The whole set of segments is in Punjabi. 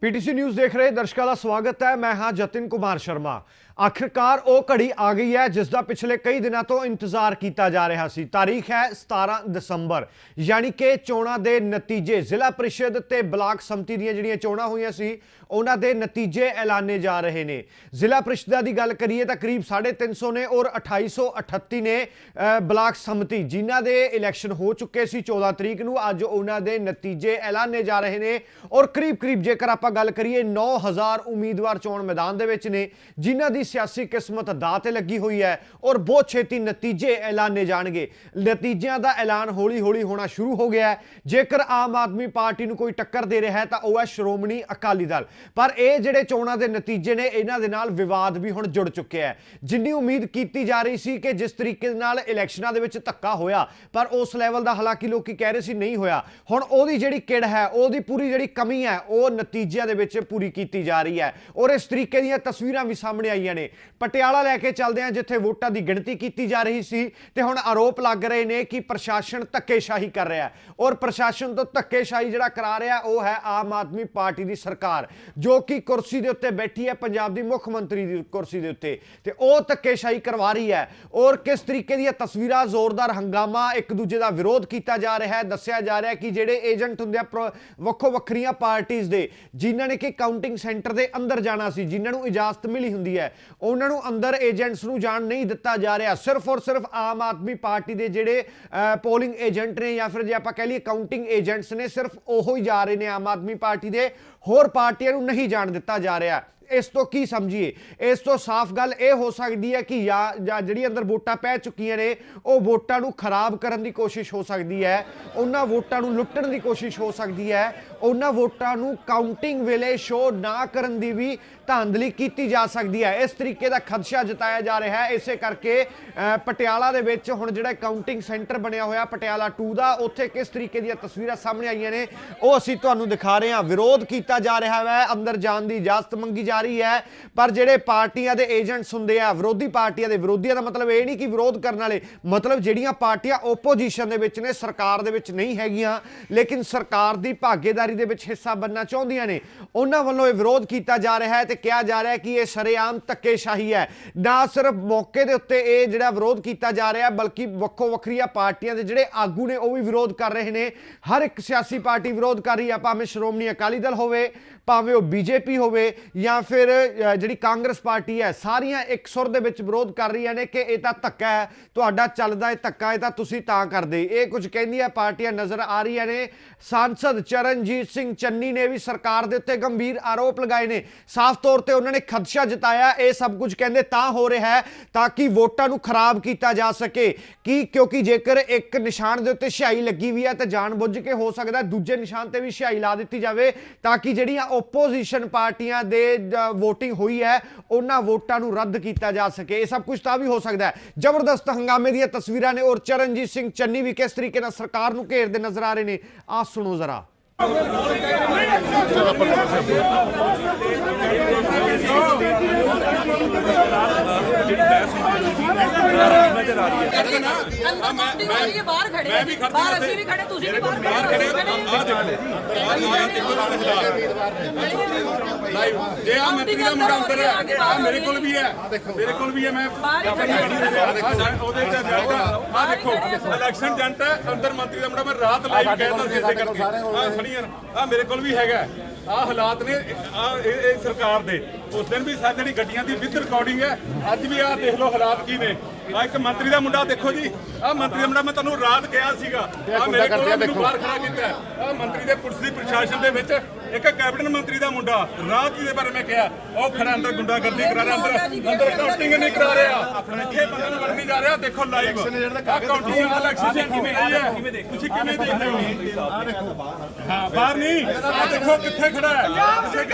ਪੀਟੀਸੀ ਨਿਊਜ਼ ਦੇਖ ਰਹੇ ਦਰਸ਼ਕਾਂ ਦਾ ਸਵਾਗਤ ਹੈ। ਮੈਂ ਹਾਂ ਜਤਿਨ ਕੁਮਾਰ ਸ਼ਰਮਾ। ਆਖਿਰਕਾਰ ਉਹ ਘੜੀ ਆ ਗਈ ਹੈ, ਜਿਸ ਦਾ ਪਿਛਲੇ ਕਈ ਦਿਨਾਂ ਤੋਂ ਇੰਤਜ਼ਾਰ ਕੀਤਾ ਜਾ ਰਿਹਾ ਸੀ। ਤਾਰੀਖ ਹੈ 17 ਦਸੰਬਰ, ਯਾਨੀ ਕਿ ਚੋਣਾਂ ਦੇ ਨਤੀਜੇ, ਜ਼ਿਲ੍ਹਾ ਪ੍ਰੀਸ਼ਦ ਤੇ ਬਲਾਕ ਸੰਮਤੀ ਦੀਆਂ ਜਿਹੜੀਆਂ ਚੋਣਾਂ ਹੋਈਆਂ ਸੀ, ਉਹਨਾਂ ਦੇ ਨਤੀਜੇ ਐਲਾਨੇ ਜਾ ਰਹੇ ਨੇ। ਜ਼ਿਲ੍ਹਾ ਪ੍ਰੀਸ਼ਦਾਂ ਦੀ ਗੱਲ ਕਰੀਏ ਤਾਂ ਕਰੀਬ 350 ਨੇ ਔਰ 2838 ਨੇ ਬਲਾਕ ਸੰਮਤੀ, ਜਿਨ੍ਹਾਂ ਦੇ ਇਲੈਕਸ਼ਨ ਹੋ ਚੁੱਕੇ ਸੀ 14 ਤਰੀਕ ਨੂੰ, ਅੱਜ ਉਹਨਾਂ ਦੇ ਨਤੀਜੇ ਐਲਾਨੇ ਜਾ ਰਹੇ ਨੇ। ਔਰ ਕਰੀਬ ਕਰੀਬ ਜੇਕਰ ਆਪਾਂ ਗੱਲ ਕਰੀਏ 9000 ਉਮੀਦਵਾਰ ਚੋਣ ਮੈਦਾਨ ਦੇ ਵਿੱਚ ਨੇ, ਜਿਨ੍ਹਾਂ ਦੀ ਸਿਆਸੀ ਕਿਸਮਤ ਦਾ ਤੇ ਲੱਗੀ ਹੋਈ ਹੈ ਔਰ ਬਹੁਤ ਛੇਤੀ ਨਤੀਜੇ ਐਲਾਨੇ ਜਾਣਗੇ। ਨਤੀਜਿਆਂ ਦਾ ਐਲਾਨ ਹੌਲੀ-ਹੌਲੀ ਹੋਣਾ ਸ਼ੁਰੂ ਹੋ ਗਿਆ ਹੈ। ਜੇਕਰ ਆਮ ਆਦਮੀ ਪਾਰਟੀ ਨੂੰ ਕੋਈ ਟੱਕਰ ਦੇ ਰਿਹਾ ਹੈ ਤਾਂ ਉਹ ਹੈ ਸ਼੍ਰੋਮਣੀ ਅਕਾਲੀ ਦਲ। ਪਰ ਇਹ ਜਿਹੜੇ ਚੋਣਾਂ ਦੇ ਨਤੀਜੇ ਨੇ, ਇਹਨਾਂ ਦੇ ਨਾਲ ਵਿਵਾਦ ਵੀ ਹੁਣ ਜੁੜ ਚੁੱਕਿਆ ਹੈ। ਜਿੰਨੀ ਉਮੀਦ ਕੀਤੀ ਜਾ ਰਹੀ ਸੀ ਕਿ ਜਿਸ ਤਰੀਕੇ ਦੇ ਨਾਲ ਇਲੈਕਸ਼ਨਾਂ ਦੇ ਵਿੱਚ ਧੱਕਾ ਹੋਇਆ, ਪਰ ਉਸ ਲੈਵਲ ਦਾ ਹਾਲਾਂਕਿ ਲੋਕੀ ਕਹਿ ਰਹੇ ਸੀ ਨਹੀਂ ਹੋਇਆ। ਹੁਣ ਉਹਦੀ ਜਿਹੜੀ ਕਿੜ ਹੈ, ਉਹਦੀ ਪੂਰੀ ਜਿਹੜੀ ਕਮੀ ਹੈ, ਉਹ ਨਤੀਜਿਆਂ ਦੇ ਵਿੱਚ ਪੂਰੀ ਕੀਤੀ ਜਾ ਰਹੀ ਹੈ। ਔਰ ਇਸ ਤਰੀਕੇ ਦੀਆਂ ਤਸਵੀਰਾਂ ਵੀ ਸਾਹਮਣੇ ਆਈਆਂ ਨੇ। ਪਟਿਆਲਾ ਲੈ ਕੇ ਚੱਲਦੇ ਆ ਜਿੱਥੇ ਵੋਟਾਂ ਦੀ ਗਿਣਤੀ ਕੀਤੀ ਜਾ ਰਹੀ ਸੀ ਤੇ ਹੁਣ ਆਰੋਪ ਲੱਗ ਰਹੇ ਨੇ ਕਿ ਪ੍ਰਸ਼ਾਸਨ ਧੱਕੇਸ਼ਾਹੀ ਕਰ ਰਿਹਾ ਹੈ। ਔਰ ਪ੍ਰਸ਼ਾਸਨ ਤੋਂ ਧੱਕੇਸ਼ਾਹੀ ਜਿਹੜਾ ਕਰਾ ਰਿਹਾ, ਉਹ ਹੈ ਆਮ ਆਦਮੀ ਪਾਰਟੀ ਦੀ ਸਰਕਾਰ, ਜੋ ਕਿ ਕੁਰਸੀ ਦੇ ਉੱਤੇ ਬੈਠੀ ਹੈ, ਪੰਜਾਬ ਦੀ ਮੁੱਖ ਮੰਤਰੀ ਦੀ ਕੁਰਸੀ ਦੇ ਉੱਤੇ। ਤੇ ਉਹ ਧੱਕੇਸ਼ਾਹੀ ਕਰਵਾ ਰਹੀ ਹੈ। ਔਰ ਕਿਸ ਤਰੀਕੇ ਦੀਆਂ ਤਸਵੀਰਾਂ ਜ਼ੋਰਦਾਰ ਹੰਗਾਮਾ ਇੱਕ ਦੂਜੇ ਦਾ ਵਿਰੋਧ ਕੀਤਾ ਜਾ ਰਿਹਾ ਹੈ, ਦੱਸਿਆ ਜਾ ਰਿਹਾ ਕਿ ਜਿਹੜੇ ਏਜੰਟ ਹੁੰਦੇ ਆ ਵੱਖੋ ਵੱਖਰੀਆਂ ਪਾਰਟੀਆਂ ਦੇ, ਜਿਨ੍ਹਾਂ ਨੇ ਕਿ ਕਾਊਂਟਿੰਗ ਸੈਂਟਰ ਦੇ ਅੰਦਰ ਜਾਣਾ ਸੀ, ਜਿਨ੍ਹਾਂ ਨੂੰ ਇਜਾਜ਼ਤ ਮਿਲੀ ਹੁੰਦੀ ਹੈ ਉਹਨਾਂ ਨੂੰ ਅੰਦਰ ਏਜੰਟਸ ਨੂੰ ਜਾਣ ਨਹੀਂ ਦਿੱਤਾ ਜਾ ਰਿਹਾ। ਸਿਰਫ ਔਰ ਸਿਰਫ ਆਮ ਆਦਮੀ ਪਾਰਟੀ ਦੇ ਜਿਹੜੇ ਪੋਲਿੰਗ ਏਜੰਟ ਨੇ ਜਾਂ ਫਿਰ ਜੇ ਆਪਾਂ ਕਹਿ ਲਈਏ ਕਾਊਂਟਿੰਗ ਏਜੰਟਸ ਨੇ, ਸਿਰਫ ਉਹੋ ਹੀ ਜਾ ਰਹੇ ਨੇ ਆਮ ਆਦਮੀ ਪਾਰਟੀ ਦੇ। ਹੋਰ ਪਾਰਟੀਆਂ ਨੂੰ ਨਹੀਂ ਜਾਣ ਦਿੱਤਾ ਜਾ ਰਿਹਾ। ਇਸ ਤੋਂ ਕੀ ਸਮਝੀਏ? ਇਸ ਤੋਂ ਸਾਫ਼ ਗੱਲ ਇਹ ਹੋ ਸਕਦੀ ਹੈ ਕਿ ਜਾਂ ਜਿਹੜੀ ਅੰਦਰ ਵੋਟਾਂ ਪੈ ਚੁੱਕੀਆਂ ਨੇ, ਉਹ ਵੋਟਾਂ ਨੂੰ ਖਰਾਬ ਕਰਨ ਦੀ ਕੋਸ਼ਿਸ਼ ਹੋ ਸਕਦੀ ਹੈ। ਉਹਨਾਂ ਵੋਟਾਂ ਨੂੰ ਲੁੱਟਣ ਦੀ ਕੋਸ਼ਿਸ਼ ਹੋ ਸਕਦੀ ਹੈ। ਉਹਨਾਂ ਵੋਟਾਂ ਨੂੰ ਕਾਊਂਟਿੰਗ ਵੇਲੇ ਸ਼ੋਅ ਨਾ ਕਰਨ ਦੀ ਵੀ ਧਾਂਦਲੀ ਕੀਤੀ ਜਾ ਸਕਦੀ ਹੈ। ਇਸ ਤਰੀਕੇ ਦਾ ਖਦਸ਼ਾ ਜਤਾਇਆ ਜਾ ਰਿਹਾ ਹੈ। ਇਸੇ ਕਰਕੇ ਪਟਿਆਲਾ ਦੇ ਵਿੱਚ ਹੁਣ ਜਿਹੜਾ ਕਾਊਂਟਿੰਗ ਸੈਂਟਰ ਬਣਿਆ ਹੋਇਆ, ਪਟਿਆਲਾ 2 ਦਾ, ਉੱਥੇ ਕਿਸ ਤਰੀਕੇ ਦੀਆਂ ਤਸਵੀਰਾਂ ਸਾਹਮਣੇ ਆਈਆਂ ਨੇ, ਉਹ ਅਸੀਂ ਤੁਹਾਨੂੰ ਦਿਖਾ ਰਹੇ ਹਾਂ। ਵਿਰੋਧ ਕੀਤਾ ਜਾ ਰਿਹਾ ਹੈ। ਅੰਦਰ ਜਾਣ ਦੀ ਇਜਾਜ਼ਤ ਮੰਗੀ ਜਾ ਰਹੀ ਹੈ। ਪਰ ਜਿਹੜੇ ਪਾਰਟੀਆਂ ਦੇ ਏਜੰਟਸ ਹੁੰਦੇ ਆ, ਵਿਰੋਧੀ ਪਾਰਟੀਆਂ ਦੇ, ਵਿਰੋਧੀਆਂ ਦਾ ਮਤਲਬ ਇਹ ਨਹੀਂ ਕਿ ਵਿਰੋਧ ਕਰਨ ਵਾਲੇ, ਮਤਲਬ ਜਿਹੜੀਆਂ ਪਾਰਟੀਆਂ ਓਪੋਜੀਸ਼ਨ ਦੇ ਵਿੱਚ ਨੇ, ਸਰਕਾਰ ਦੇ ਵਿੱਚ ਨਹੀਂ ਹੈਗੀਆਂ, ਲੇਕਿਨ ਸਰਕਾਰ ਦੀ ਭਾਗੀਦਾਰੀ ਦੇ ਵਿੱਚ ਹਿੱਸਾ ਬਣਨਾ ਚਾਹੁੰਦੀਆਂ ਨੇ। ਉਹਨਾਂ ਵੱਲੋਂ ਇਹ ਵਿਰੋਧ ਕੀਤਾ ਜਾ ਰਿਹਾ ਹੈ ਤੇ ਕਿਹਾ ਜਾ ਰਿਹਾ ਹੈ ਕਿ ਇਹ ਸ਼ਰੇਆਮ ਧੱਕੇਸ਼ਾਹੀ ਹੈ। ਨਾ ਸਿਰਫ ਮੌਕੇ ਦੇ ਉੱਤੇ ਇਹ ਜਿਹੜਾ ਵਿਰੋਧ ਕੀਤਾ ਜਾ ਰਿਹਾ, ਬਲਕਿ ਵੱਖੋ ਵੱਖਰੀਆਂ ਪਾਰਟੀਆਂ ਦੇ ਜਿਹੜੇ ਆਗੂ ਨੇ ਉਹ ਵੀ ਵਿਰੋਧ ਕਰ ਰਹੇ ਨੇ। ਹਰ ਇੱਕ ਸਿਆਸੀ ਪਾਰਟੀ ਵਿਰੋਧ ਕਰ ਰਹੀ ਹੈ। ਭਾਵੇਂ ਸ਼੍ਰੋਮਣੀ ਅਕਾਲੀ ਦਲ ਹੋਵੇ ਭਾਵੇਂ ਉਹ ਬੀਜੇਪੀ ਹੋਵੇ ਜਾਂ ਫਿਰ ਜਿਹੜੀ ਕਾਂਗਰਸ ਪਾਰਟੀ ਹੈ, ਸਾਰੀਆਂ ਇੱਕ ਸੁਰ ਦੇ ਵਿੱਚ ਵਿਰੋਧ ਕਰ ਰਹੀਆਂ ਨੇ ਕਿ ਇਹ ਤਾਂ ਧੱਕਾ ਹੈ, ਤੁਹਾਡਾ ਚੱਲਦਾ ਇਹ ਧੱਕਾ, ਇਹ ਤਾਂ ਤੁਸੀਂ ਤਾਂ ਕਰਦੇ। ਇਹ ਕੁਝ ਕਹਿੰਦੀਆਂ ਪਾਰਟੀਆਂ ਨਜ਼ਰ ਆ ਰਹੀਆਂ ਨੇ। ਸਾਂਸਦ ਚਰਨਜੀਤ ਸਿੰਘ ਚੰਨੀ ਨੇ ਵੀ ਸਰਕਾਰ ਦੇ ਉੱਤੇ ਗੰਭੀਰ ਆਰੋਪ ਲਗਾਏ ਨੇ। ਸਾਫ਼ ਤੌਰ ਤੇ ਉਹਨਾਂ ਨੇ ਖਦਸ਼ਾ ਜਤਾਇਆ, ਇਹ ਸਭ ਕੁਝ ਕਹਿੰਦੇ ਤਾਂ ਹੋ ਰਿਹਾ ਹੈ, ਤਾਂ ਕਿ ਵੋਟਾਂ ਨੂੰ ਖਰਾਬ ਕੀਤਾ ਜਾ ਸਕੇ। ਕਿ ਕਿਉਂਕਿ ਜੇਕਰ ਇੱਕ ਨਿਸ਼ਾਨ ਦੇ ਉੱਤੇ ਸਿਹਾਈ ਲੱਗੀ ਵੀ ਹੈ, ਤਾਂ ਜਾਣਬੁੱਝ ਕੇ ਹੋ ਸਕਦਾ ਦੂਜੇ ਨਿਸ਼ਾਨ ਤੇ ਵੀ ਸਿਹਾਈ ਲਾ ਦਿੱਤੀ ਜਾਵੇ, ਤਾਂ ਕਿ ਜਿਹੜੀਆਂ ਓਪੋਜੀਸ਼ਨ ਪਾਰਟੀਆਂ ਦੇ VOTING ਹੋਈ ਹੈ, ਉਹਨਾਂ ਵੋਟਾਂ ਨੂੰ ਰੱਦ ਕੀਤਾ ਜਾ ਸਕੇ। ਇਹ ਸਭ ਕੁਝ ਤਾਂ ਵੀ ਹੋ ਸਕਦਾ ਹੈ। ਜ਼ਬਰਦਸਤ ਹੰਗਾਮੇ ਦੀਆਂ ਤਸਵੀਰਾਂ ਨੇ ਔਰ ਚਰਨਜੀਤ ਸਿੰਘ ਚੰਨੀ ਵੀ ਕਿਸ ਤਰੀਕੇ ਨਾਲ ਸਰਕਾਰ ਨੂੰ ਘੇਰਦੇ ਨਜ਼ਰ ਆ ਰਹੇ ਨੇ। ਆ ਸੁਣੋ ਜ਼ਰਾ। ਅੰਦਰ ਮੈਂ ਮੈਂ ਬਾਹਰ ਖੜੇ ਮੈਂ ਵੀ ਖੜਦਾ ਬਾਹਰ। ਅਸੀਂ ਵੀ ਖੜੇ ਤੁਸੀਂ ਵੀ ਬਾਹਰ ਖੜੇ ਆ ਦੇਖੋ ਆ ਦੇਖੋ ਨਾਲ ਲਾਈਵ ਜੇ ਆ ਮੰਤਰੀ ਦਾ ਮੁੰਡਾ ਅੰਦਰ ਹੈ ਆ ਮੇਰੇ ਕੋਲ ਵੀ ਹੈ ਮੇਰੇ ਕੋਲ ਵੀ ਹੈ ਮੈਂ ਬਾਹਰ ਹੀ ਖੜੇ ਉਹਦੇ ਚ ਜਾਊਗਾ ਆ ਦੇਖੋ ਇਲੈਕਸ਼ਨ ਹੈ ਅੰਦਰ ਮੰਤਰੀ ਦਾ ਮੁੰਡਾ ਮੈਂ ਰਾਤ ਲਾਈਵ ਕਹਿੰਦਾ ਸੀ ਇਸੇ ਕਰਕੇ ਆ ਖੜੀਆਂ ਆ ਮੇਰੇ ਕੋਲ ਵੀ ਹੈਗਾ। ਆ ਹਾਲਾਤ ਨੇ ਆ ਇਹ ਸਰਕਾਰ ਦੇ। ਉਸ ਦਿਨ ਵੀ ਸਾਡੇ ਗੱਡੀਆਂ ਦੀ ਵਿਦ ਰਿਕਾਰਡਿੰਗ ਹੈ, ਅੱਜ ਵੀ ਆ ਦੇਖ ਲਓ ਹਾਲਾਤ ਕੀ ਨੇ। ਆ ਇੱਕ ਮੰਤਰੀ ਦਾ ਮੁੰਡਾ ਦੇਖੋ ਜੀ। ਆ ਮੰਤਰੀ ਦਾ ਮੁੰਡਾ ਮੈਂ ਤੁਹਾਨੂੰ ਰਾਤ ਕਿਹਾ ਸੀਗਾ। ਆ ਮੇਰੇ ਕੋਲ ਮੈਨੂੰ ਬਾਹਰ ਖੜਾ ਕੀਤਾ ਆ ਮੰਤਰੀ ਦੇ ਪੁਲਿਸ ਦੀ ਪ੍ਰਸ਼ਾਸਨ ਦੇ ਵਿੱਚ ਇੱਕ ਕੈਬਨਿਟ ਮੰਤਰੀ ਦਾ ਮੁੰਡਾ ਰਾਤ ਜੀ ਦੇ ਬਾਰੇ ਮੈਂ ਕਿਹਾ। ਉਹ ਖੜਾ ਅੰਦਰ ਗੁੰਡਾਗਰਦੀ ਕਰਾ ਰਿਹਾ ਅੰਦਰ ਅੰਦਰ ਕਾਊਂਟਿੰਗ ਨਹੀਂ ਕਰਾ ਰਿਹਾ। ਇੱਥੇ ਬੰਦੇ ਨੂੰ ਵੜ ਨਹੀਂ ਜਾ ਰਿਹਾ ਦੇਖੋ ਲਾਈਵ ਆ ਕਾਊਂਟਿੰਗ ਇਲੈਕਸ਼ਨ ਕਿਵੇਂ ਹੈ? ਤੁਸੀਂ ਕਿਵੇਂ ਦੇਖਦੇ ਹੋ? ਆ ਦੇਖੋ। ਹਾਂ ਬਾਹਰ ਨਹੀਂ। ਆ ਦੇਖੋ ਕਿੱਥੇ ਖੜਾ ਹੈ। ਕਿੱਥੇ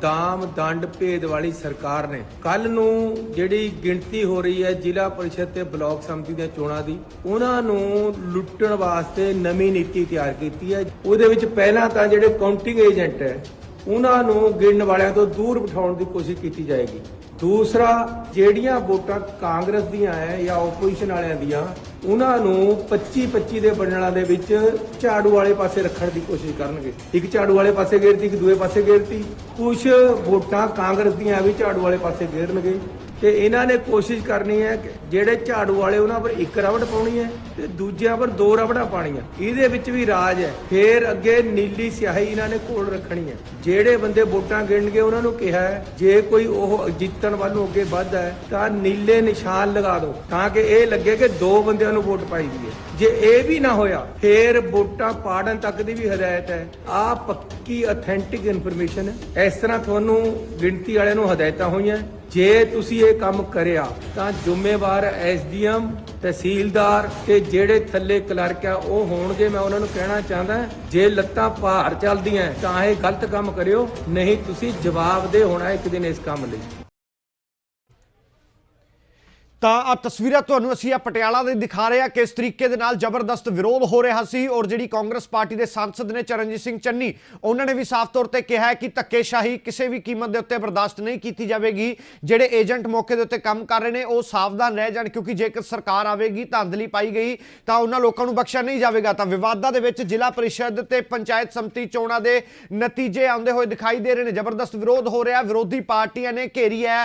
ਦਾਮ ਦੰਡ ਭੇਦ ਵਾਲੀ ਸਰਕਾਰ ਨੇ ਕੱਲ ਨੂੰ ਜਿਹੜੀ ਗਿਣਤੀ ਹੋ ਰਹੀ ਹੈ ਜ਼ਿਲ੍ਹਾ ਪਰਿਸ਼ਦ ਤੇ ਬਲਾਕ ਸਮਿਤੀ ਦੀਆਂ ਚੋਣਾਂ ਦੀ, ਉਹਨਾਂ ਨੂੰ ਲੁੱਟਣ ਵਾਸਤੇ ਨਵੀਂ ਨੀਤੀ ਤਿਆਰ ਕੀਤੀ ਹੈ। ਉਹਦੇ ਵਿੱਚ ਪਹਿਲਾਂ ਤਾਂ ਜਿਹੜੇ ਕਾਊਂਟਿੰਗ ਏਜੰਟ ਹੈ, ਉਹਨਾਂ ਨੂੰ ਗਿਣਨ ਵਾਲਿਆਂ ਤੋਂ ਦੂਰ ਬਿਠਾਉਣ ਦੀ ਕੋਸ਼ਿਸ਼ ਕੀਤੀ ਜਾਏਗੀ। ਦੂਸਰਾ, ਜਿਹੜੀਆਂ ਵੋਟਾਂ ਕਾਂਗਰਸ ਦੀਆਂ ਹੈ ਜਾਂ ਆਪੋਜੀਸ਼ਨ ਵਾਲਿਆਂ ਦੀਆਂ, ਉਹਨਾਂ ਨੂੰ 25 25 ਦੇ ਬੰਡਲਾਂ ਦੇ ਵਿੱਚ ਝਾੜੂ ਵਾਲੇ ਪਾਸੇ ਰੱਖਣ ਦੀ ਕੋਸ਼ਿਸ਼ ਕਰਨਗੇ। ਇੱਕ ਝਾੜੂ ਵਾਲੇ ਪਾਸੇ ਗੇਰਤੀ ਇੱਕ ਦੂਏ ਪਾਸੇ ਗੇਰਤੀ ਕੁਝ ਵੋਟਾਂ ਕਾਂਗਰਸ ਦੀਆਂ ਵੀ ਝਾੜੂ ਵਾਲੇ ਪਾਸੇ ਗੇਰਨਗੇ ਤੇ ਇਹਨਾਂ ਨੇ ਕੋਸ਼ਿਸ਼ ਕਰਨੀ ਹੈ ਕਿ ਜਿਹੜੇ ਝਾੜੂ ਵਾਲੇ ਉਹਨਾਂ ਪਰ ਇੱਕ ਰਬੜ ਪਾਉਣੀ ਹੈ ਤੇ ਦੂਜਿਆਂ ਪਰ ਦੋ ਰਬੜਾਂ ਪਾਉਣੀਆਂ। ਇਹਦੇ ਵਿੱਚ ਵੀ ਰਾਜ ਹੈ। ਫੇਰ ਅੱਗੇ ਨੀਲੀ ਸਿਆਹੀ ਇਹਨਾਂ ਨੇ ਕੋਲ ਰੱਖਣੀ ਹੈ। ਜਿਹੜੇ ਬੰਦੇ ਵੋਟਾਂ ਗਿਣਨਗੇ, ਉਹਨਾਂ ਨੂੰ ਕਿਹਾ ਹੈ, ਜੇ ਕੋਈ ਉਹ ਜਿੱਤਣ ਵੱਲ ਅੱਗੇ ਵੱਧਦਾ ਹੈ, ਤਾਂ ਨੀਲੇ ਨਿਸ਼ਾਨ ਲਗਾ ਦਿਓ, ਤਾਂ ਕਿ ਇਹ ਲੱਗੇ ਕਿ ਦੋ ਬੰਦਿਆਂ ਨੂੰ ਵੋਟ ਪਾਈ ਦੀ ਹੈ। ਜੇ ਇਹ ਵੀ ਨਾ ਹੋਇਆ, ਫੇਰ ਵੋਟਾਂ ਪਾੜਨ ਤੱਕ ਦੀ ਵੀ ਹਦਾਇਤ ਹੈ। ਆ ਪੱਕੀ ਅਥੈਂਟਿਕ ਇਨਫੋਰਮੇਸ਼ਨ ਹੈ। ਇਸ ਤਰ੍ਹਾਂ ਤੁਹਾਨੂੰ ਗਿਣਤੀ ਵਾਲਿਆਂ ਨੂੰ ਹਦਾਇਤਾਂ ਹੋਈਆਂ। ਜੇ ਤੁਸੀਂ ਇਹ ਕੰਮ ਕਰਿਆ, ਤਾਂ ਜ਼ਿੰਮੇਵਾਰ ਐਸਡੀਐਮ, ਤਹਿਸੀਲਦਾਰ ਤੇ ਜਿਹੜੇ ਥੱਲੇ ਕਲਰਕ ਆ, ਉਹ ਹੋਣਗੇ। ਮੈਂ ਉਹਨਾਂ ਨੂੰ ਕਹਿਣਾ ਚਾਹੁੰਦਾ, ਜੇ ਲੱਤਾਂ ਭਾਰ ਚੱਲਦੀਆਂ, ਤਾਂ ਇਹ ਗਲਤ ਕੰਮ ਕਰਿਓ, ਨਹੀਂ ਤੁਸੀਂ ਜਵਾਬ ਜਵਾਬਦੇਹ ਹੋਣਾ ਇੱਕ ਦਿਨ ਇਸ ਕੰਮ ਲਈ। ਤਾਂ ਆ ਤਸਵੀਰਾਂ ਤੁਹਾਨੂੰ ਅਸੀਂ ਆ ਪਟਿਆਲਾ ਦੇ ਦਿਖਾ ਰਹੇ ਹਾਂ ਕਿਸ ਤਰੀਕੇ ਦੇ ਨਾਲ ਜ਼ਬਰਦਸਤ ਵਿਰੋਧ ਹੋ ਰਿਹਾ ਸੀ ਔਰ ਜਿਹੜੀ ਕਾਂਗਰਸ ਪਾਰਟੀ ਦੇ ਸੰਸਦ ਨੇ ਚਰਨਜੀਤ ਸਿੰਘ ਚੰਨੀ, ਉਹਨਾਂ ਨੇ ਵੀ ਸਾਫ਼ ਤੌਰ ਤੇ ਕਿਹਾ ਹੈ ਕਿ ਧੱਕੇਸ਼ਾਹੀ ਕਿਸੇ ਵੀ ਕੀਮਤ ਦੇ ਉੱਤੇ ਬਰਦਾਸ਼ਤ ਨਹੀਂ ਕੀਤੀ ਜਾਵੇਗੀ। ਜਿਹੜੇ ਏਜੰਟ ਮੌਕੇ ਦੇ ਉੱਤੇ ਕੰਮ ਕਰ ਰਹੇ ਨੇ, ਉਹ ਸਾਵਧਾਨ ਰਹਿ ਜਾਣ ਕਿਉਂਕਿ ਜੇਕਰ ਸਰਕਾਰ ਆਵੇਗੀ, ਧਾਂਦਲੀ ਪਾਈ ਗਈ, ਤਾਂ ਉਹਨਾਂ ਲੋਕਾਂ ਨੂੰ ਬਖਸ਼ਿਆ ਨਹੀਂ ਜਾਵੇਗਾ। ਤਾਂ ਵਿਵਾਦਾਂ ਦੇ ਵਿੱਚ ਜ਼ਿਲ੍ਹਾ ਪਰਿਸ਼ਦ ਤੇ ਪੰਚਾਇਤ ਸਮਿਤੀ ਚੋਣਾਂ ਦੇ ਨਤੀਜੇ ਆਉਂਦੇ ਹੋਏ ਦਿਖਾਈ ਦੇ ਰਹੇ ਨੇ। ਜ਼ਬਰਦਸਤ ਵਿਰੋਧ ਹੋ ਰਿਹਾ। ਵਿਰੋਧੀ ਪਾਰਟੀਆਂ ਨੇ ਘੇਰੀ ਹੈ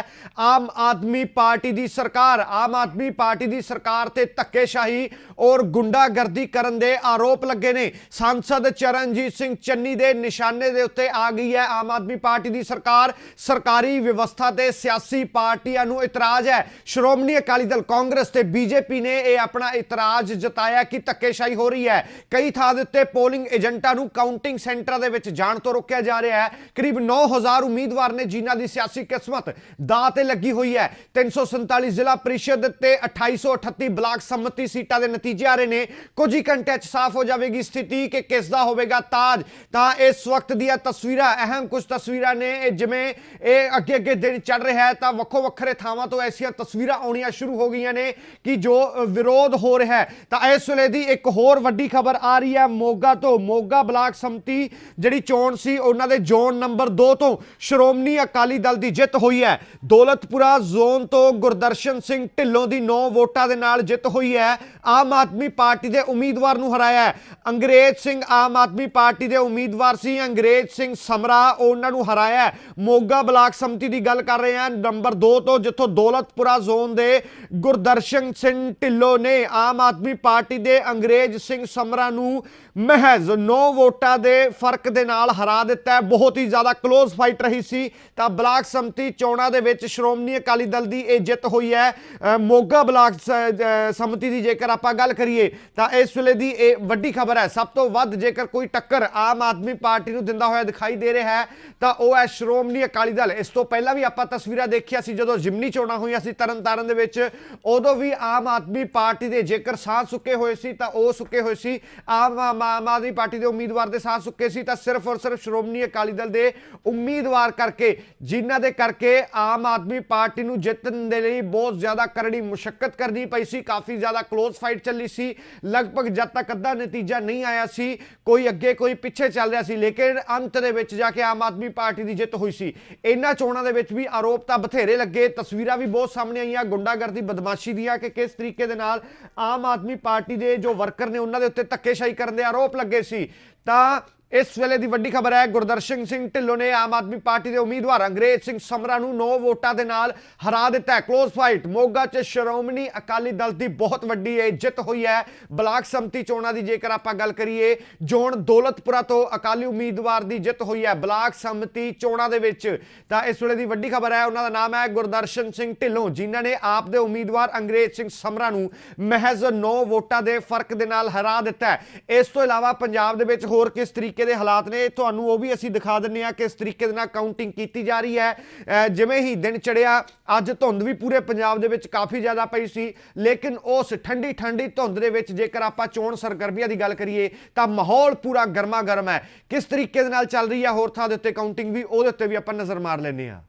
ਆਮ ਆਦਮੀ ਪਾਰਟੀ ਦੀ ਸਰਕਾਰ। ਆਮ ਆਦਮੀ ਪਾਰਟੀ ਦੀ ਸਰਕਾਰ ਤੇ ਧੱਕੇਸ਼ਾਹੀ ਔਰ ਗੁੰਡਾਗਰਦੀ ਕਰਨ ਦੇ ਆਰੋਪ ਲੱਗੇ ਨੇ। ਸੰਸਦ ਚਰਨਜੀਤ ਸਿੰਘ ਚੰਨੀ ਦੇ ਨਿਸ਼ਾਨੇ ਦੇ ਉੱਤੇ ਆ ਗਈ ਹੈ। ਆਮ ਆਦਮੀ ਪਾਰਟੀ ਦੀ ਸਰਕਾਰ ਸਰਕਾਰੀ ਵਿਵਸਥਾ ਤੇ ਸਿਆਸੀ ਪਾਰਟੀਆਂ ਨੂੰ ਇਤਰਾਜ਼ ਹੈ। ਸ਼੍ਰੋਮਣੀ ਅਕਾਲੀ ਦਲ ਕਾਂਗਰਸ ਤੇ ਬੀਜੇਪੀ ਨੇ ਇਹ ਆਪਣਾ ਇਤਰਾਜ਼ ਜਤਾਇਆ ਕਿ ਧੱਕੇਸ਼ਾਹੀ ਹੋ ਰਹੀ ਹੈ। ਕਈ ਥਾਂ ਦੇ ਉੱਤੇ ਪੋਲਿੰਗ ਏਜੰਟਾਂ ਨੂੰ ਕਾਊਂਟਿੰਗ ਸੈਂਟਰਾਂ ਦੇ ਵਿੱਚ ਜਾਣ ਤੋਂ ਰੋਕਿਆ ਜਾ ਰਿਹਾ ਹੈ। ਕਰੀਬ 9000 ਉਮੀਦਵਾਰ ਨੇ ਜਿਨ੍ਹਾਂ ਦੀ ਸਿਆਸੀ ਕਿਸਮਤ ਦਾ ਤੇ ਲੱਗੀ ਹੋਈ ਹੈ। 347 ਜ਼ਿਲ੍ਹਾ ਪ੍ਰੀਸ਼ਦ ਤੇ 2838 ਬਲਾਕ ਸੰਮਤੀ ਸੀਟਾਂ ਦੇ ਨਤੀਜੇ ਆ ਰਹੇ ਨੇ। ਕੁਝ ਹੀ ਘੰਟਿਆਂ 'ਚ ਸਾਫ਼ ਹੋ ਜਾਵੇਗੀ ਸਥਿਤੀ ਕਿ ਕਿਸ ਦਾ ਹੋਵੇਗਾ ਤਾਜ। ਤਾਂ ਇਸ ਵਕਤ ਦੀਆਂ ਤਸਵੀਰਾਂ, ਅਹਿਮ ਕੁਝ ਤਸਵੀਰਾਂ ਨੇ। ਇਹ ਜਿਵੇਂ ਇਹ ਅੱਗੇ ਅੱਗੇ ਦਿਨ ਚੜ ਰਿਹਾ ਹੈ, ਤਾਂ ਵੱਖੋ ਵੱਖਰੇ ਥਾਵਾਂ ਤੋਂ ਐਸੀਆਂ ਤਸਵੀਰਾਂ ਆਉਣੀਆਂ ਸ਼ੁਰੂ ਹੋ ਗਈਆਂ ਨੇ ਕਿ ਜੋ ਵਿਰੋਧ ਹੋ ਰਿਹਾ ਹੈ। ਤਾਂ ਇਸ ਵੇਲੇ ਦੀ ਇੱਕ ਹੋਰ ਵੱਡੀ ਖਬਰ ਆ ਰਹੀ ਹੈ ਮੋਗਾ ਤੋਂ। ਮੋਗਾ ਬਲਾਕ ਸੰਮਤੀ ਜਿਹੜੀ ਚੋਣ ਸੀ, ਉਹਨਾਂ ਦੇ ਜ਼ੋਨ ਨੰਬਰ 2 ਤੋਂ ਸ਼੍ਰੋਮਣੀ ਅਕਾਲੀ ਦਲ ਦੀ ਜਿੱਤ ਹੋਈ ਹੈ। ਦੌਲਤਪੁਰਾ ਜ਼ੋਨ ਤੋਂ ਗੁਰਦਰਸ਼ਨ ਸਿੰਘ ਢਿੱਲੋਂ ਦੀ 9 ਵੋਟਾਂ ਦੇ ਨਾਲ ਜਿੱਤ ਹੋਈ ਹੈ। ਆਮ ਆਦਮੀ ਪਾਰਟੀ ਦੇ ਉਮੀਦਵਾਰ ਨੂੰ ਹਰਾਇਆ ਹੈ। ਅੰਗਰੇਜ਼ ਸਿੰਘ ਆਮ ਆਦਮੀ ਪਾਰਟੀ ਦੇ ਉਮੀਦਵਾਰ ਸੀ। ਅੰਗਰੇਜ਼ ਸਿੰਘ ਸਮਰਾ ਉਹਨਾਂ ਨੂੰ ਹਰਾਇਆ ਹੈ। ਮੋਗਾ ਬਲਾਕ ਸਮਿਤੀ ਦੀ ਗੱਲ ਕਰ ਰਹੇ ਹਾਂ। ਨੰਬਰ 2 ਤੋਂ ਜਿੱਥੋਂ ਦੌਲਤਪੁਰਾ ਜ਼ੋਨ ਦੇ ਗੁਰਦਰਸ਼ਨ ਸਿੰਘ ਢਿੱਲੋਂ ਨੇ ਆਮ ਆਦਮੀ ਪਾਰਟੀ ਦੇ ਅੰਗਰੇਜ਼ ਸਿੰਘ ਸਮਰਾ ਨੂੰ ਮਹਿਜ਼ 9 ਵੋਟਾਂ ਦੇ ਫ਼ਰਕ ਦੇ ਨਾਲ ਹਰਾ ਦਿੱਤਾ ਹੈ। ਬਹੁਤ ਹੀ ਜ਼ਿਆਦਾ ਕਲੋਜ਼ ਫਾਈਟ ਰਹੀ ਸੀ। ਤਾਂ ਬਲਾਕ ਸੰਮਤੀ ਚੋਣਾਂ ਦੇ ਵਿੱਚ ਸ਼੍ਰੋਮਣੀ ਅਕਾਲੀ ਦਲ ਦੀ ਇਹ ਜਿੱਤ ਹੋਈ ਹੈ। ਮੋਗਾ ਬਲਾਕ ਸ- ਸੰਮਤੀ ਦੀ ਜੇਕਰ ਆਪਾਂ ਗੱਲ ਕਰੀਏ, ਤਾਂ ਇਸ ਵੇਲੇ ਦੀ ਇਹ ਵੱਡੀ ਖਬਰ ਹੈ। ਸਭ ਤੋਂ ਵੱਧ ਜੇਕਰ ਕੋਈ ਟੱਕਰ ਆਮ ਆਦਮੀ ਪਾਰਟੀ ਨੂੰ ਦਿੰਦਾ ਹੋਇਆ ਦਿਖਾਈ ਦੇ ਰਿਹਾ ਹੈ, ਤਾਂ ਉਹ ਹੈ ਸ਼੍ਰੋਮਣੀ ਅਕਾਲੀ ਦਲ। ਇਸ ਤੋਂ ਪਹਿਲਾਂ ਵੀ ਆਪਾਂ ਤਸਵੀਰਾਂ ਦੇਖੀਆਂ ਸੀ, ਜਦੋਂ ਜਿਮਨੀ ਚੋਣਾਂ ਹੋਈਆਂ ਸੀ ਤਰਨਤਾਰਨ ਦੇ ਵਿੱਚ, ਉਦੋਂ ਵੀ ਆਮ ਆਦਮੀ ਪਾਰਟੀ ਦੇ ਜੇਕਰ ਸਾਹ ਸੁੱਕੇ ਹੋਏ ਸੀ, ਤਾਂ ਉਹ ਸੁੱਕੇ ਹੋਏ ਸੀ। ਆਮ ਆਮ ਆਮ ਆਦਮੀ ਪਾਰਟੀ ਦੇ ਉਮੀਦਵਾਰ ਦੇ ਸਾਹ ਸੁੱਕੇ ਸੀ, ਤਾਂ ਸਿਰਫ ਔਰ ਸਿਰਫ ਸ਼੍ਰੋਮਣੀ ਅਕਾਲੀ ਦਲ ਦੇ ਉਮੀਦਵਾਰ ਕਰਕੇ, ਜਿਨ੍ਹਾਂ ਦੇ ਕਰਕੇ ਆਮ ਆਦਮੀ ਪਾਰਟੀ ਨੂੰ ਜਿੱਤਣ ਦੇ ਲਈ ਬਹੁਤ ਜ਼ਿਆਦਾ ਕਰੜੀ ਮੁਸ਼ਕਲ ਕਰਨੀ ਪਈ ਸੀ, ਕਾਫੀ ਜ਼ਿਆਦਾ ক্লোਜ਼ ਫਾਈਟ ਚੱਲੀ ਸੀ, ਲਗਭਗ ਜਦ ਤੱਕ ਅੱਧਾ ਨਤੀਜਾ ਨਹੀਂ ਆਇਆ ਸੀ, ਕੋਈ ਅੱਗੇ ਕੋਈ ਪਿੱਛੇ ਚੱਲ ਰਿਹਾ ਸੀ, ਲੇਕਿਨ ਅੰਤ ਦੇ ਵਿੱਚ ਜਾ ਕੇ ਆਮ ਆਦਮੀ ਪਾਰਟੀ ਦੀ ਜਿੱਤ ਹੋਈ ਸੀ। ਇਹਨਾਂ ਚੋਣਾਂ ਦੇ ਵਿੱਚ ਵੀ ਆਰੋਪ ਤਾਂ ਬਥੇਰੇ ਲੱਗੇ, ਤਸਵੀਰਾਂ ਵੀ ਬਹੁਤ ਸਾਹਮਣੇ ਆਈਆਂ, ਗੁੰਡਾਗਰਦੀ, ਬਦਮਾਸ਼ੀ ਦੀਆਂ ਕਿ ਕਿਸ ਤਰੀਕੇ ਦੇ ਨਾਲ ਆਮ ਆਦਮੀ ਪਾਰਟੀ ਦੇ ਜੋ ਵਰਕਰ ਨੇ, ਉਹਨਾਂ ਦੇ ਉੱਤੇ ਧੱਕੇਸ਼ਾਹੀ ਕਰਨ ਦੇ ਆਰੋਪ ਲੱਗੇ ਸੀ। ਤਾਂ ਇਸ ਵੇਲੇ ਦੀ ਵੱਡੀ ਖਬਰ ਹੈ, ਗੁਰਦਰਸ਼ਨ ਸਿੰਘ ਢਿੱਲੋਂ ਨੇ ਆਮ ਆਦਮੀ ਪਾਰਟੀ ਦੇ ਉਮੀਦਵਾਰ ਅੰਗਰੇਜ਼ ਸਿੰਘ ਸਮਰਾ ਨੂੰ 9 ਵੋਟਾਂ ਦੇ ਨਾਲ ਹਰਾ ਦਿੱਤਾ ਹੈ। ক্লোਜ਼ ਫਾਈਟ ਮੋਗਾ 'ਚ ਸ਼੍ਰੋਮਣੀ ਅਕਾਲੀ ਦਲ ਦੀ ਬਹੁਤ ਵੱਡੀ ਇਹ ਜਿੱਤ ਹੋਈ ਹੈ। ਬਲਾਕ ਸੰਮਤੀ ਚੋਣਾਂ ਦੀ ਜੇਕਰ ਆਪਾਂ ਗੱਲ ਕਰੀਏ, ਜੋਨ ਦੌਲਤਪੁਰਾ ਤੋਂ ਅਕਾਲੀ ਉਮੀਦਵਾਰ ਦੀ ਜਿੱਤ ਹੋਈ ਹੈ ਬਲਾਕ ਸੰਮਤੀ ਚੋਣਾਂ ਦੇ ਵਿੱਚ। ਤਾਂ ਇਸ ਵੇਲੇ ਦੀ ਵੱਡੀ ਖਬਰ ਹੈ, ਉਹਨਾਂ ਦਾ ਨਾਮ ਹੈ ਗੁਰਦਰਸ਼ਨ ਸਿੰਘ ਢਿੱਲੋਂ, ਜਿਨ੍ਹਾਂ ਨੇ ਆਪ ਦੇ ਉਮੀਦਵਾਰ ਅੰਗਰੇਜ਼ ਸਿੰਘ ਸਮਰਾ ਨੂੰ ਮਹਿਜ਼ 9 ਵੋਟਾਂ ਦੇ ਫ਼ਰਕ ਦੇ ਨਾਲ ਹਰਾ ਦਿੱਤਾ ਹੈ। ਇਸ ਤੋਂ ਇਲਾਵਾ ਪੰਜਾਬ ਦੇ ਵਿੱਚ ਹੋਰ ਕਿਸ ਤਰੀਕੇ ਦੇ ਹਾਲਾਤ ਨੇ, ਤੁਹਾਨੂੰ ਉਹ ਵੀ ਅਸੀਂ ਦਿਖਾ ਦਿੰਨੇ ਆ ਕਿਸ ਤਰੀਕੇ ਦੇ ਨਾਲ ਕਾਊਂਟਿੰਗ ਕੀਤੀ ਜਾ ਰਹੀ ਹੈ। ਜਿਵੇਂ ਹੀ ਦਿਨ ਚੜਿਆ ਅੱਜ ਧੁੰਦ ਵੀ ਪੂਰੇ ਪੰਜਾਬ ਦੇ ਵਿੱਚ ਕਾਫੀ ਜ਼ਿਆਦਾ ਪਈ ਸੀ, ਲੇਕਿਨ ਉਸ ਠੰਡੀ ਠੰਡੀ ਧੁੰਦ ਦੇ ਵਿੱਚ ਜੇਕਰ ਆਪਾਂ ਚੋਣ ਸਰਗਰਮੀਆਂ ਦੀ ਗੱਲ ਕਰੀਏ, ਤਾਂ ਮਾਹੌਲ ਪੂਰਾ ਗਰਮਾ ਗਰਮ ਹੈ। ਕਿਸ ਤਰੀਕੇ ਦੇ ਨਾਲ ਚੱਲ ਰਹੀ ਹੈ ਹੋਰ ਥਾਂ ਦੇ ਉੱਤੇ ਕਾਊਂਟਿੰਗ ਵੀ, ਉਹਦੇ ਉੱਤੇ ਵੀ ਆਪਾਂ ਨਜ਼ਰ ਮਾਰ ਲੈਂਦੇ ਆ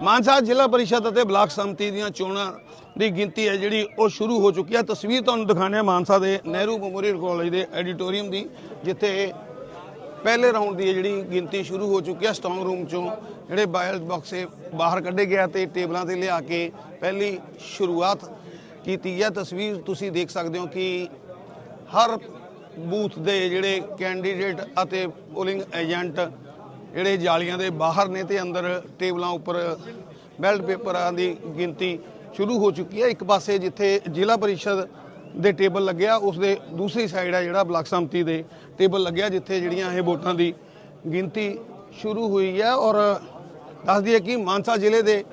ਮਾਨਸਾ ਜ਼ਿਲ੍ਹਾ ਪਰਿਸ਼ਦ ਅਤੇ ਬਲਾਕ ਸੰਮਤੀ ਦੀਆਂ ਚੋਣਾਂ ਦੀ ਗਿਣਤੀ ਹੈ ਜਿਹੜੀ ਉਹ ਸ਼ੁਰੂ ਹੋ ਚੁੱਕੀ ਹੈ। ਤਸਵੀਰ ਤੁਹਾਨੂੰ ਦਿਖਾਣੇ ਆ ਮਾਨਸਾ ਦੇ ਨਹਿਰੂ ਮੈਮੋਰੀਅਲ ਕਾਲਜ ਦੇ ਐਡੀਟੋਰੀਅਮ ਦੀ, ਜਿੱਥੇ ਪਹਿਲੇ ਰਾਉਂਡ ਦੀ ਜਿਹੜੀ ਗਿਣਤੀ ਸ਼ੁਰੂ ਹੋ ਚੁੱਕੀ ਹੈ ਸਟਰੋਂਗ ਰੂਮ ਚੋਂ, ਜਿਹੜੇ ਬਾਇਲ ਬਾਕਸੇ ਬਾਹਰ ਕੱਢੇ ਗਿਆ ਤੇ ਟੇਬਲਾਂ ਤੇ ਲਿਆ ਕੇ ਪਹਿਲੀ ਸ਼ੁਰੂਆਤ ਕੀਤੀ ਹੈ ਤਸਵੀਰ ਤੁਸੀਂ ਦੇਖ ਸਕਦੇ ਹੋ ਕਿ ਹਰ ਬੂਥ ਦੇ ਜਿਹੜੇ ਕੈਂਡੀਡੇਟ ਅਤੇ ਪੋਲਿੰਗ ਏਜੰਟ ਜਿਹੜੇ ਜਾਲੀਆਂ ਦੇ ਬਾਹਰ ਨੇ ਤੇ ਅੰਦਰ ਟੇਬਲਾਂ ਉੱਪਰ ਬੈਲਟ ਪੇਪਰਾਂ ਦੀ ਗਿਣਤੀ ਸ਼ੁਰੂ ਹੋ ਚੁੱਕੀ ਹੈ ਇੱਕ ਪਾਸੇ ਜਿੱਥੇ ਜ਼ਿਲ੍ਹਾ ਪਰਿਸ਼ਦ ਦੇ ਟੇਬਲ ਲੱਗਿਆ, ਉਸ ਦੇ ਦੂਸਰੀ ਸਾਈਡ ਹੈ ਜਿਹੜਾ ਬਲਾਕ ਸੰਮਤੀ ਦੇ ਟੇਬਲ ਲੱਗਿਆ, ਜਿੱਥੇ ਜਿਹੜੀਆਂ ਇਹ ਵੋਟਾਂ ਦੀ ਗਿਣਤੀ ਸ਼ੁਰੂ ਹੋਈ ਹੈ ਔਰ ਦੱਸ ਦਈਏ ਕਿ ਮਾਨਸਾ ਜ਼ਿਲ੍ਹੇ ਦੇ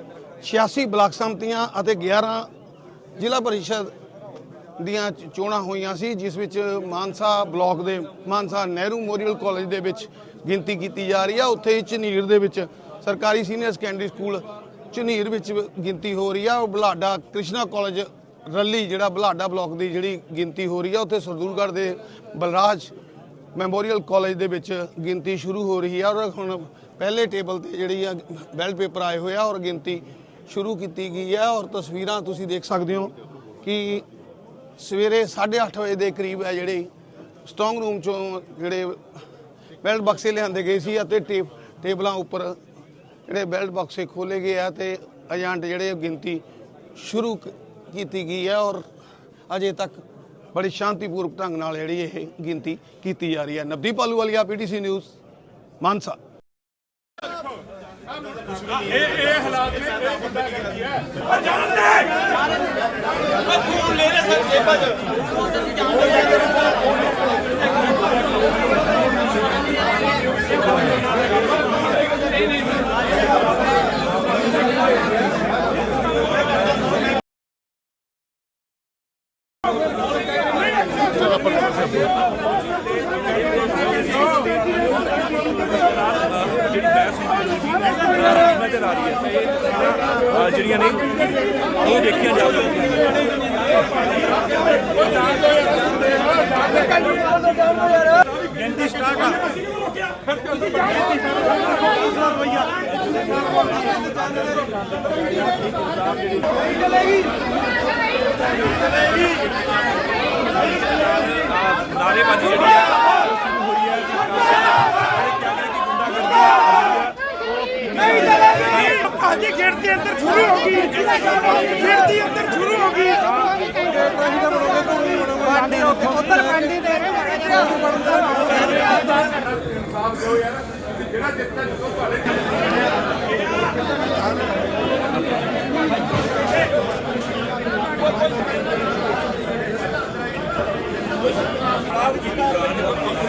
86 ਬਲਾਕ ਸੰਮਤੀਆਂ ਅਤੇ 11 ਜ਼ਿਲ੍ਹਾ ਪਰਿਸ਼ਦ ਦੀਆਂ ਚੋਣਾਂ ਹੋਈਆਂ ਸੀ, ਜਿਸ ਵਿੱਚ ਮਾਨਸਾ ਬਲਾਕ ਦੇ, ਮਾਨਸਾ ਨਹਿਰੂ ਮੋਰੀਅਲ ਕਾਲਜ ਦੇ ਵਿੱਚ ਗਿਣਤੀ ਕੀਤੀ ਜਾ ਰਹੀ ਆ। ਉੱਥੇ ਹੀ ਝਨੀਰ ਦੇ ਵਿੱਚ ਸਰਕਾਰੀ ਸੀਨੀਅਰ ਸੈਕੰਡਰੀ ਸਕੂਲ ਝਨੀਰ ਵਿੱਚ ਗਿਣਤੀ ਹੋ ਰਹੀ ਆ। ਔਰ ਬਲਾਡਾ ਕ੍ਰਿਸ਼ਨਾ ਕਾਲਜ ਰੱਲੀ ਜਿਹੜਾ ਬਲਾਡਾ ਬਲਾਕ ਦੀ ਜਿਹੜੀ ਗਿਣਤੀ ਹੋ ਰਹੀ ਹੈ ਉੱਥੇ ਸਰਦੂਲਗੜ੍ਹ ਦੇ ਬਲਰਾਜ ਮੈਮੋਰੀਅਲ ਕਾਲਜ ਦੇ ਵਿੱਚ ਗਿਣਤੀ ਸ਼ੁਰੂ ਹੋ ਰਹੀ ਹੈ ਔਰ ਹੁਣ ਪਹਿਲੇ ਟੇਬਲ ਤੇ ਜਿਹੜੀ ਆ ਬੈਲਟ ਪੇਪਰ ਆਏ ਹੋਏ ਆ ਔਰ ਗਿਣਤੀ ਸ਼ੁਰੂ ਕੀਤੀ ਗਈ ਹੈ ਔਰ ਤਸਵੀਰਾਂ ਤੁਸੀਂ ਦੇਖ ਸਕਦੇ ਹੋ ਕਿ ਸਵੇਰੇ 8:30 ਵਜੇ ਦੇ ਕਰੀਬ ਹੈ ਜਿਹੜੇ ਸਟਰੋਂਗ ਰੂਮ ਚੋਂ ਜਿਹੜੇ ਬੈਲਟ ਬਕਸੇ ਲਿਆਂਦੇ ਗਏ ਸੀ ਅਤੇ ਟੇਪ ਟੇਬਲਾਂ ਉੱਪਰ ਜਿਹੜੇ ਬੈਲਟ ਬਕਸੇ ਖੋਲੇ ਗਏ ਆ ਤੇ ਏਜੰਟ ਜਿਹੜੇ ਗਿਣਤੀ ਸ਼ੁਰੂ ਕੀਤੀ ਗਈ ਹੈ ਔਰ ਅਜੇ ਤੱਕ ਬੜੀ ਸ਼ਾਂਤੀਪੂਰਵਕ ਢੰਗ ਨਾਲ ਜਿਹੜੀ ਇਹ ਗਿਣਤੀ ਕੀਤੀ ਜਾ ਰਹੀ ਹੈ। Navdeep Ahluwalia PTC news Mansa. ਇਹ ਇਹ ਹਾਲਾਤ ਨੇ ਇਹ ਗੁੰਡਾ ਕਰਦੀ ਹੈ। ਨਜ਼ਰ ਆ ਰਹੀ ਹੈ ਆ ਜਿਹੜੀਆਂ ਨੇ ਉਹ ਦੇਖੀਆਂ ਜਾ ਸਕਦੀਆਂ ਗਿਣਤੀ ਸਟਾਰਟ ਆ ਨਾਰੇਬਾਜ਼ੀ ਜਿਹੜੀ ਆ ਉਹ ਸ਼ੁਰੂ ਹੋ ਰਹੀ ਹੈ ਜਿਹੜੇ ਕਹਿੰਦੇ ਕਿ ਗੁੰਡਾਗਰਦੀ ਆ। ਹੈ ਭਾਜੀ ਗਿਣਤੀ ਅੰਦਰ ਸ਼ੁਰੂ ਹੋ ਗਈ। ਗਿਣਤੀ ਅੰਦਰ ਸ਼ੁਰੂ ਹੋ ਗਈ। ਉਧਰ ਪੈਂਡੀ ਦੇ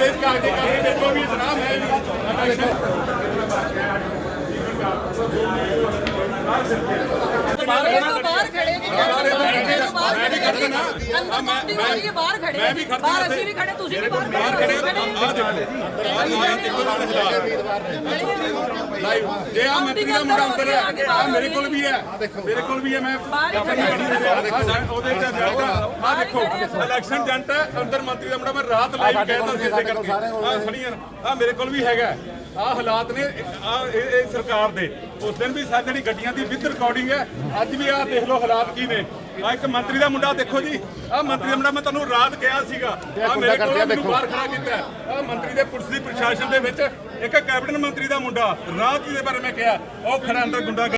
ਇਸ ਕਾਗਜ਼ੇ ਕਰਕੇ ਦੇਖੋ ਵੀ ਜਨਾਬ ਹੈ ਵੀ। ਇਹ ਤੋਂ ਬਾਹਰ ਖੜੇ ਨੇ ਬਾਹਰ ਖੜੇ ਅੰਦਰ ਮੈਂ ਵੀ ਖੜਦਾ ਬਾਹਰ ਅਸੀਂ ਵੀ ਖੜੇ ਤੁਸੀਂ ਵੀ ਬਾਹਰ ਖੜੇ ਆ ਦੇਖੋ ਆ ਦੇਖੋ ਨਾਲ ਲਾਈਵ ਜੇ ਆ ਮੰਤਰੀ ਦਾ ਮੁੰਡਾ ਅੰਦਰ ਹੈ ਆ ਮੇਰੇ ਕੋਲ ਵੀ ਹੈ ਮੇਰੇ ਕੋਲ ਵੀ ਹੈ ਮੈਂ ਬਾਹਰ ਹੀ ਖੜੇ ਉਹਦੇ ਚ ਆ ਦੇਖੋ ਇਲੈਕਸ਼ਨ ਏਜੰਟ ਹੈ ਅੰਦਰ ਮੰਤਰੀ ਦਾ ਮੁੰਡਾ ਮੈਂ ਰਾਤ ਲਾਈਵ ਕਹਿੰਦਾ ਸੀ ਇਸੇ ਕਰਕੇ ਆ ਖੜੀਆਂ ਆ ਮੇਰੇ ਕੋਲ ਵੀ ਹੈਗਾ ਆ ਹਾਲਾਤ ਨੇ ਆ ਇਹ ਸਰਕਾਰ ਦੇ। ਉਸ ਦਿਨ ਵੀ ਸਾਡੀ ਗੱਡੀਆਂ ਦੀ ਵਿਦ ਰਿਕਾਰਡਿੰਗ ਹੈ ਅੱਜ ਵੀ ਆ ਦੇਖ ਲਓ ਹਾਲਾਤ ਕੀ ਨੇ। ਆ ਇੱਕ ਮੰਤਰੀ ਦਾ ਮੁੰਡਾ ਦੇਖੋ ਜੀ ਆ ਮੰਤਰੀ ਦਾ ਮੁੰਡਾ ਮੈਂ ਤੁਹਾਨੂੰ ਰਾਤ ਕਿਹਾ ਸੀਗਾ। ਆ ਮੇਰੇ ਕੋਲ ਮੈਨੂੰ ਬਾਹਰ ਖੜਾ ਕੀਤਾ। ਆ ਮੰਤਰੀ ਦੇ ਪੁਲਿਸ ਦੀ ਪ੍ਰਸ਼ਾਸਨ ਦੇ ਵਿੱਚ ਇੱਕ ਕੈਬਨਿਟ ਮੰਤਰੀ ਦਾ ਮੁੰਡਾ ਰਾਤ ਦੇ ਬਾਰੇ ਮੈਂ ਕਿਹਾ ਉਹ ਖੜਾ ਅੰਦਰ ਗੁੰਡਾ